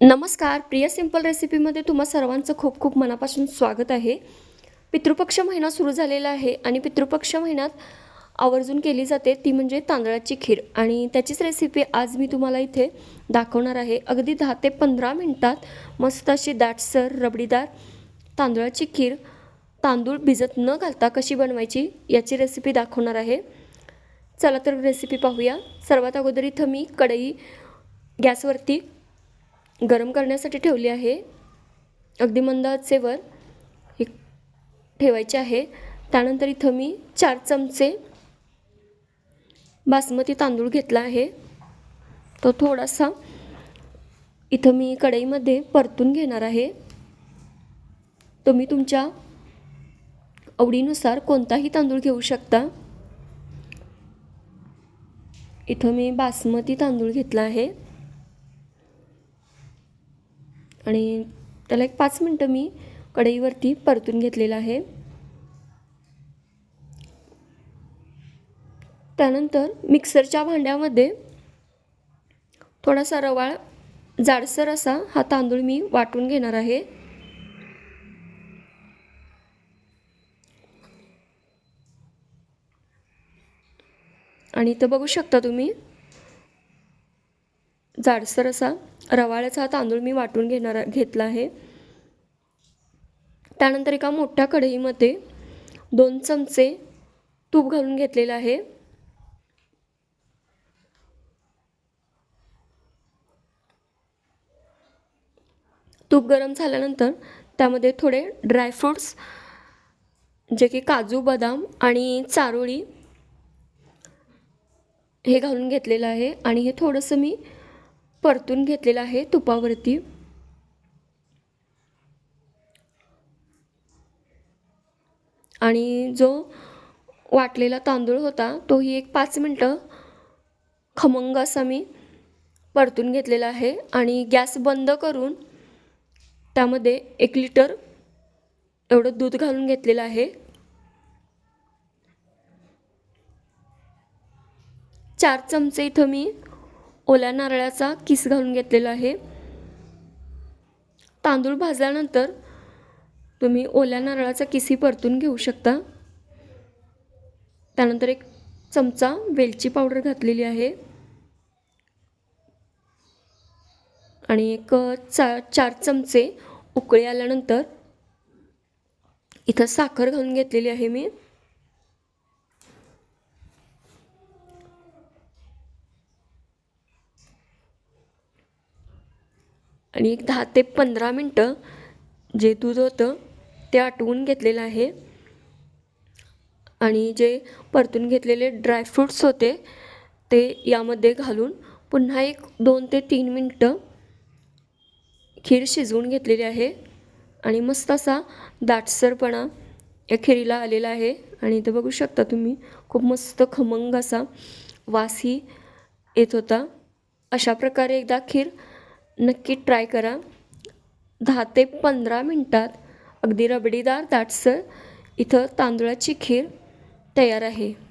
नमस्कार प्रिय सिंपल रेसिपीमध्ये तुम्हा सर्वांचं खूप खूप मनापासून स्वागत आहे. पितृपक्ष महिना सुरू झालेला आहे आणि पितृपक्ष महिन्यात आवर्जून केली जाते ती म्हणजे तांदळाची खीर. आणि त्याचीच रेसिपी आज मी तुम्हाला इथे दाखवणार आहे. अगदी दहा ते पंधरा मिनटात मस्त अशी दाटसर रबडीदार तांदळाची खीर तांदूळ भिजत न घालता कशी बनवायची याची रेसिपी दाखवणार आहे. चला तर रेसिपी पाहूया. सर्वात अगोदर इथं मी कढई गॅसवरती गरम करण्यासाठी ठेवली आहे. अगदी मंद आचेवर हे ठेवायचे आहे. त्यानंतर इथं मी चार चमचे बासमती तांदूळ घेतला आहे. तो थोडासा इथं मी कढईमध्ये परतून घेणार आहे. तुम्ही तुमच्या आवडीनुसार कोणताही तांदूळ घेऊ शकता. इथं मी बासमती तांदूळ घेतला आहे. आणि त्याला एक पाच मिनटं मी कढईवरती परतून घेतलेलं आहे. त्यानंतर मिक्सरच्या भांड्यामध्ये थोडासा रवाळ जाडसर असा हा तांदूळ मी वाटून घेणार आहे. आणि इथं बघू शकता तुम्ही जाडसर असा. रवाळ्याचा हा तांदूळ मी वाटून घेणार घेतला आहे. त्यानंतर एका मोठ्या कढईमध्ये दोन चमचे तूप घालून घेतलेलं आहे. तूप गरम झाल्यानंतर त्यामध्ये थोडे ड्रायफ्रूट्स जे की काजू बदाम आणि चारोळी हे घालून घेतलेलं आहे. आणि हे थोडंसं मी परतून घेतलेलं आहे तुपावरती. आणि जो वाटलेला तांदूळ होता तोही एक पाच मिनटं खमंग असा मी परतून घेतलेला आहे. आणि गॅस बंद करून त्यामध्ये एक लिटर एवढं दूध घालून घेतलेलं आहे. चार चमचे इथं मी ओल्या नारळाचा किस घालून घेतलेला आहे? तांदूळ भाजल्यानंतर तुम्ही ओल्या नारळाचा किसही परतून घेऊ शकता. त्यानंतर एक चमचा वेलची पावडर घातलेली आहे. आणि एक चा चार चमचे उकळी आल्यानंतर इथं साखर घालून घेतलेली आहे मी. आणि एक दहा ते पंधरा मिनटं जे दूध होतं ते आटवून घेतलेलं आहे. आणि जे परतून घेतलेले ड्रायफ्रूट्स होते ते यामध्ये घालून पुन्हा एक दोन ते तीन मिनटं खीर शिजवून घेतलेली आहे. आणि मस्त असा दाटसरपणा या खिरीला आलेला आहे. आणि इथं बघू शकता तुम्ही खूप मस्त खमंग असा वासही येत होता. अशा प्रकारे एकदा खीर नक्की ट्राय करा. दहा ते पंधरा मिनटात अगदी रबडीदार दाटसर इथं तांदूळाची खीर तयार आहे.